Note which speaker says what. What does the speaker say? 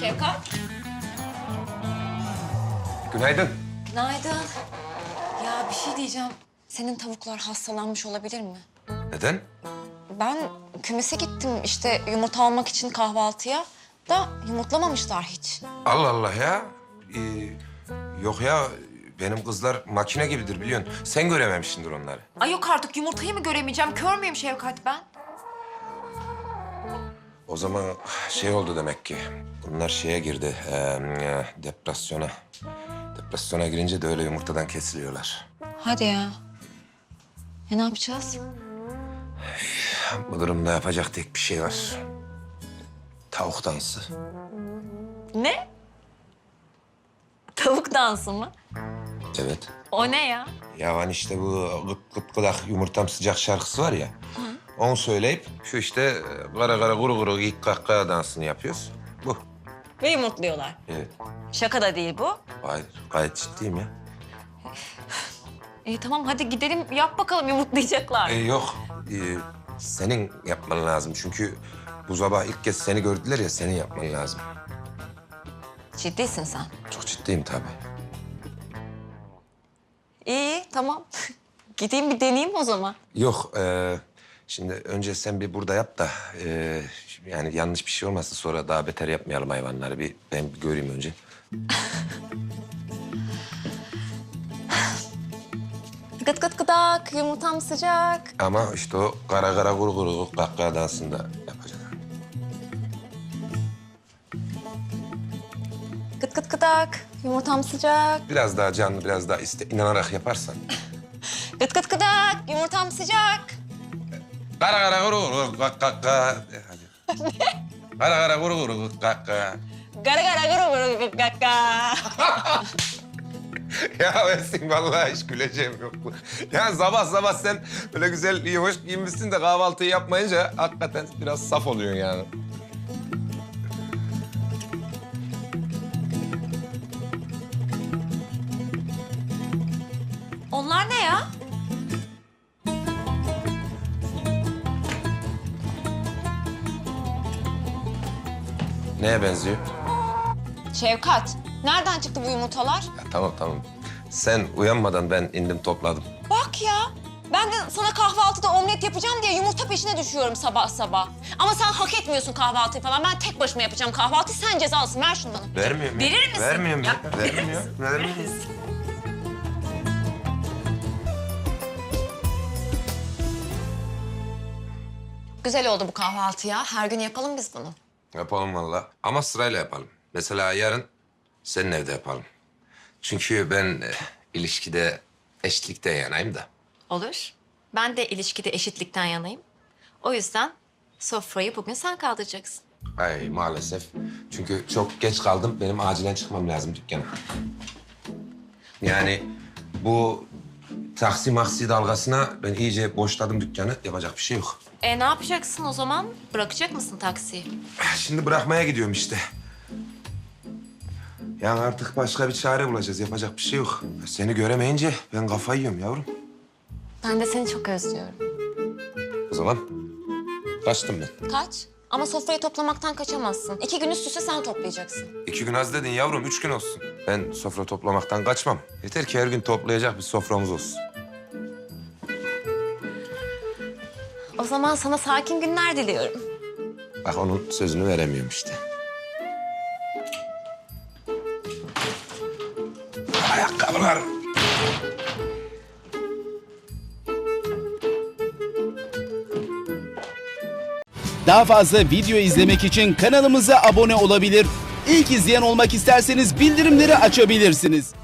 Speaker 1: Şevkat.
Speaker 2: Günaydın.
Speaker 1: Günaydın. Ya bir şey diyeceğim. Senin tavuklar hastalanmış olabilir mi?
Speaker 2: Neden?
Speaker 1: Ben kümese gittim işte yumurta almak için kahvaltıya da yumurtlamamışlar hiç.
Speaker 2: Allah Allah ya. Ee, yok ya benim kızlar makine gibidir biliyorsun. Sen görememişsindir onları.
Speaker 1: Ay yok artık yumurtayı mı göremeyeceğim? Kör müyüm Şevkat ben?
Speaker 2: O zaman şey oldu demek ki. Bunlar şeye girdi. eee, depresyona. Depresyona girince de öyle yumurtadan kesiliyorlar.
Speaker 1: Hadi ya. E ne yapacağız?
Speaker 2: Bu durumda yapacak tek bir şey var. Tavuk dansı.
Speaker 1: Ne? Tavuk dansı mı?
Speaker 2: Evet.
Speaker 1: O ne ya?
Speaker 2: Ya hani işte bu gıt gıt gıdak yumurtam sıcak şarkısı var ya. Onu söyleyip şu işte e, kara kara kuru kuru ilk kahkaha dansını yapıyoruz. Bu.
Speaker 1: Ve yumurtluyorlar.
Speaker 2: Evet.
Speaker 1: Şaka da değil bu.
Speaker 2: Hayır gayet ciddiyim ya.
Speaker 1: İyi tamam hadi gidelim yap bakalım yumurtlayacaklar.
Speaker 2: Ee, yok. Ee, senin yapman lazım. Çünkü bu sabah ilk kez seni gördüler ya senin yapman lazım.
Speaker 1: Ciddisin sen.
Speaker 2: Çok ciddiyim tabii.
Speaker 1: İyi tamam. Gideyim bir deneyeyim o zaman.
Speaker 2: Yok. ee, şimdi önce sen bir burada yap da ee, yani yanlış bir şey olmasın sonra daha beter yapmayalım hayvanları. Bir ben bir göreyim önce.
Speaker 1: Gıt gıt gıdak yumurtam sıcak.
Speaker 2: Ama işte o kara kara kuru kuru kahkaha dansını da yapacağız.
Speaker 1: Gıt gıt gıdak yumurtam sıcak.
Speaker 2: Biraz daha canlı, biraz daha iste, inanarak yaparsan.
Speaker 1: Gıt gıt gıdak yumurtam sıcak.
Speaker 2: Kara kara kuru kuru kahkaha. De, Hadi. Kara kara kuru kuru kahkaha.
Speaker 1: Gara gara gara gara gara.
Speaker 2: Ya Esin vallahi hiç güleceğim yok. Ya sabah sabah sen böyle güzel, iyi, hoş giyinmişsin de kahvaltıyı yapmayınca hakikaten biraz saf oluyorsun yani.
Speaker 1: Onlar ne ya?
Speaker 2: Neye benziyor?
Speaker 1: Şevkat, nereden çıktı bu yumurtalar?
Speaker 2: Ya tamam tamam. Sen uyanmadan ben indim topladım.
Speaker 1: Bak ya, ben de sana kahvaltıda omlet yapacağım diye yumurta peşine düşüyorum sabah sabah. Ama sen hak etmiyorsun kahvaltıyı falan. Ben tek başıma yapacağım kahvaltıyı, sen cezalısın. Ver şunu bana.
Speaker 2: Vermiyorum ya.
Speaker 1: Verir misin?
Speaker 2: Vermiyorum ya.
Speaker 1: Ya,
Speaker 2: Vermiyorum. Vermiyorum.
Speaker 1: Güzel oldu bu kahvaltı ya. Her gün yapalım biz bunu.
Speaker 2: Yapalım vallahi. Ama sırayla yapalım. Mesela yarın senin evde yapalım. Çünkü ben e, ilişkide eşitlikte yanayım da.
Speaker 1: Olur. Ben de ilişkide eşitlikten yanayım. O yüzden sofrayı bugün sen kaldıracaksın.
Speaker 2: Ay maalesef. Çünkü çok geç kaldım. Benim acilen çıkmam lazım dükkana. Yani bu taksi maksi dalgasına ben iyice boşladım dükkanı. Yapacak bir şey yok.
Speaker 1: E ne yapacaksın o zaman? Bırakacak mısın taksiyi?
Speaker 2: Şimdi bırakmaya gidiyorum işte. Yani artık başka bir çare bulacağız. Yapacak bir şey yok. Seni göremeyince ben kafayı yiyorum yavrum.
Speaker 1: Ben de seni çok özlüyorum.
Speaker 2: O zaman kaçtım ben.
Speaker 1: Kaç? Ama sofrayı toplamaktan kaçamazsın. İki gün üst üste sen toplayacaksın.
Speaker 2: İki gün az dedin yavrum, üç gün olsun. Ben sofra toplamaktan kaçmam. Yeter ki her gün toplayacak bir soframız olsun.
Speaker 1: Zaman sana sakin günler diliyorum.
Speaker 2: Bak onun sözünü veremiyorum işte. Ayakkabılar.
Speaker 3: Daha fazla video izlemek için kanalımıza abone olabilir. İlk izleyen olmak isterseniz bildirimleri açabilirsiniz.